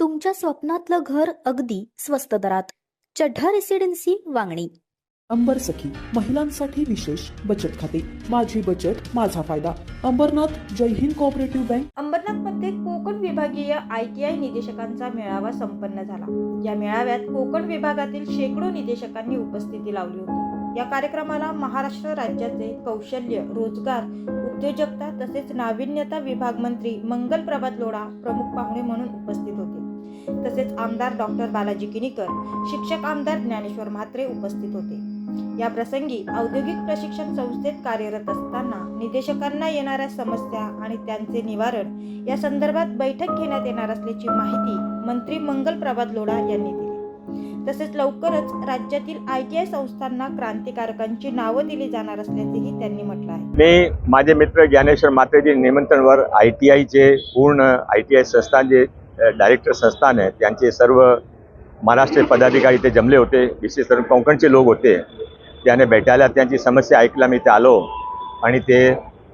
तुमच्या स्वप्नातलं घर अगदी स्वस्त दरात. चढ्ढा रेसिडेन्सी वांगणी. अंबर सखी महिलांसाठी विशेष बचत खाते. माझी बचत माझा फायदा. अंबरनाथ जय हिंद कोऑपरेटिव्ह बँक अंबरनाथमध्ये कोकण विभागीय आय टी आय निदेशकांचा मेळावा संपन्न झाला. या मेळाव्यात कोकण विभागातील शेकडो निदेशकांनी उपस्थिती लावली होती. या कार्यक्रमाला महाराष्ट्र राज्याचे कौशल्य रोजगार उद्योजकता तसेच नाविन्यता विभाग मंत्री मंगल प्रभात लोढा प्रमुख पाहुणे म्हणून उपस्थित होते. तसेच आमदार डॉक्टर बालाजी किनीकर शिक्षक आमदार ज्ञानेश्वर म्हात्रे उपस्थित होते. या प्रसंगी औद्योगिक प्रशिक्षण संस्थेत कार्यरत असताना निदेशकांना येणाऱ्या समस्या आणि त्यांचे निवारण या संदर्भात बैठक घेण्यात येणार असल्याची माहिती मंत्री मंगल प्रभात लोढा यांनी दिली. तसेच लवकरच राज्यातील आय टी आय संस्थांना क्रांतिकारकांची नावं दिली जाणार असल्याचेही त्यांनी म्हटलं आहे. मी माझे मित्र ज्ञानेश्वर मात्रेजी निमंत्रणवर आय टी आयचे पूर्ण आय टी आय संस्थान जे डायरेक्टर संस्थान आहे त्यांचे सर्व महाराष्ट्र पदाधिकारी ते जमले होते. विशेष करून कोकणचे लोक होते. त्याने भेटायला त्यांची समस्या ऐकला मी ते आलो. आणि ते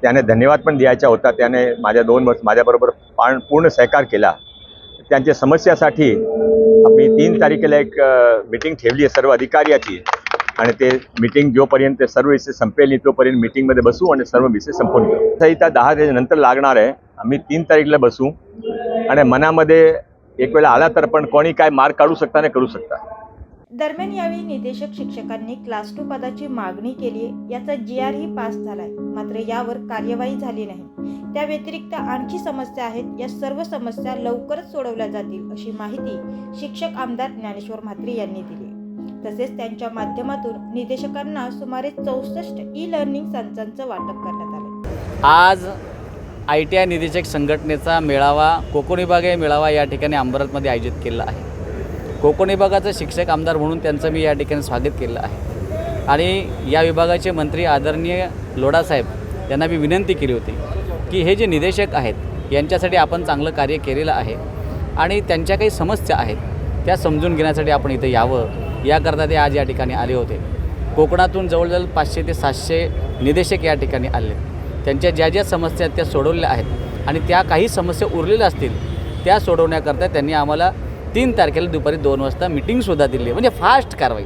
त्याने धन्यवाद पण द्यायचा होता. त्याने माझ्या दोन वर्ष माझ्याबरोबर पाण पूर्ण सहकार केला. त्यांच्या समस्यासाठी आम्ही तीन तारखेला एक मिटिंग ठेवली आहे सर्व अधिकाऱ्याची आणि ते मिटिंग जोपर्यंत सर्व विषय संपेल नाही तोपर्यंत मिटिंगमध्ये बसू आणि सर्व विषय संपून घेऊ. संहिता दहा नंतर लागणार आहे. आम्ही तीन तारीखला बसू. आणि मनामध्ये एक वेळा आला तर पण कोणी काय मार्क काढू शकता नाही करू शकता. दरम्यान यावेळी निदेशक शिक्षकांनी क्लास टू पदाची मागणी केली याचा जी आर ही पास झालाय. मात्र यावर कार्यवाही झाली नाही. त्या व्यतिरिक्त आणखी समस्या आहेत. या सर्व समस्या लवकरच सोडवल्या जातील अशी माहिती शिक्षक आमदार ज्ञानेश्वर म्हात्रे यांनी दिली तसेच त्यांच्या माध्यमातून निदेशकांना सुमारे चौसष्ट ई लर्निंग संचांचं वाटप करण्यात आलं आज आय टी आय निदेशक संघटनेचा मेळावा कोकण विभागीय मेळावा या ठिकाणी अंबरतमध्ये आयोजित केला आहे. कोकण विभागाचं शिक्षक आमदार म्हणून त्यांचं मी या ठिकाणी स्वागत केलं आहे. आणि या विभागाचे मंत्री आदरणीय लोढासाहेब यांना मी विनंती केली होती की हे जे निदेशक आहेत यांच्यासाठी आपण चांगलं कार्य केलेलं आहे आणि त्यांच्या काही समस्या आहेत त्या समजून घेण्यासाठी आपण इथं यावं. याकरता ते आज या ठिकाणी आले होते. कोकणातून जवळजवळ पाचशे ते सातशे निदेशक या ठिकाणी आले. त्यांच्या ज्या ज्या समस्या आहेत त्या सोडवलेल्या आहेत आणि त्या काही समस्या उरलेल्या असतील त्या सोडवण्याकरता त्यांनी आम्हाला तीन तारखेला दुपारी दोन वाजता मिटिंगसुद्धा दिली. म्हणजे फास्ट कारवाई.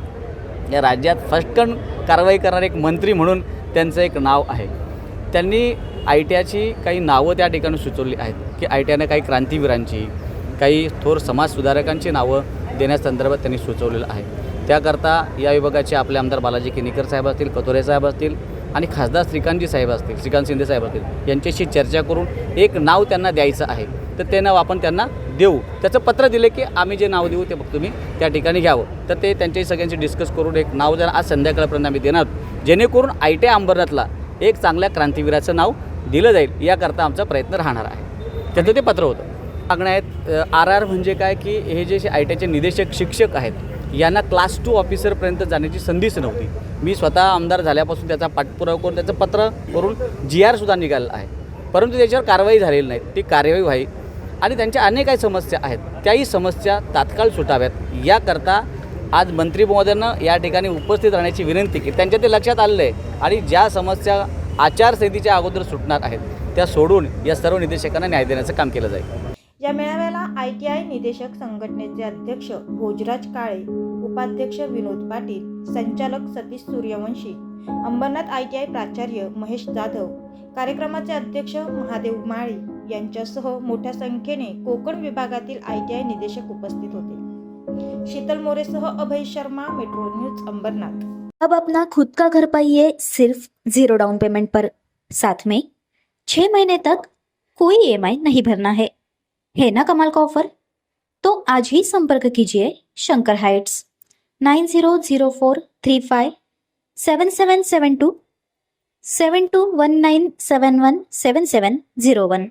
या राज्यात फस्टकन कारवाई करणारे एक मंत्री म्हणून त्यांचं एक नाव आहे. त्यांनी आय टी आयची काही नावं त्या ठिकाणी सुचवली आहेत की आय टी आयनं काही क्रांतीवीरांची काही थोर समाजसुधारकांची नावं देण्यासंदर्भात त्यांनी सुचवलेलं आहे. त्याकरता या विभागाचे आपले आमदार बालाजी किनीकर साहेब असतील कतोरे साहेब असतील आणि खासदार श्रीकांतजी साहेब असतील श्रीकांत शिंदे साहेब असतील यांच्याशी चर्चा करून एक नाव त्यांना द्यायचं आहे. तर ते नाव आपण त्यांना देऊ. त्याचं पत्र दिलं की आम्ही जे नाव देऊ ते फक्त तुम्ही. त्या ठिकाणी घ्यावं. तर ते त्यांच्याही सगळ्यांशी डिस्कस करून एक नाव जर आज संध्याकाळपर्यंत आम्ही देणार जेणेकरून आय टी अंबरनाथला एक चांगल्या क्रांतिवीराचं नाव दिलं जाईल याकरता आमचा प्रयत्न राहणार आहे. त्याचं ते पत्र होतं. मागण्या आहेत आर आर म्हणजे काय की हे जे आय टी आयचे निदेशक शिक्षक आहेत यांना क्लास टू ऑफिसरपर्यंत जाण्याची संधीच नव्हती. मी स्वतः आमदार झाल्यापासून त्याचा पाठपुरावा करून त्याचं पत्र करून जी आरसुद्धा निघालेलं आहे. परंतु त्याच्यावर कारवाई झालेली नाही. ती कार्यवाही व्हावी. आणि त्यांच्या अनेक काही समस्या आहेत. त्याही समस्या तात्काळ सुटाव्यात. याकरता आज मंत्री महोदयांना या ठिकाणी उपस्थित राहण्याची विनंती की त्यांच्या ते लक्षात आलेलं आहे. आणि ज्या समस्या आचारसंहितेच्या अगोदर सुटणार आहेत त्या सोडून या सर्व निदेशकांना न्याय देण्याचं काम केलं जाईल. या मेळाव्याला आय टी आय निदेशक संघटनेचे अध्यक्ष भोजराज काळे उपाध्यक्ष विनोद पाटील संचालक Satish Suryavanshi Ambarnath I T I प्राचार्य महेश जाधव कार्यक्रमाचे अध्यक्ष महादेव माळी यांच्यासह मोठ्या संख्येने कोकण विभागातील आय टी आय निदेशक उपस्थित होते. शीतल मोरेसह अभय शर्मा मेट्रो न्यूज अंबरनाथ. अब अपना खुद का घर पाइए सिर्फ जीरो डाउन पेमेंट पर। साथ में छह महीने तक कोई ई नहीं भरना है। है ना कमाल का ऑफर तो आज ही संपर्क कीजिए Shankar heights. Nine zero zero four three five seven seven seven two seven two one nine seven one seven seven zero one.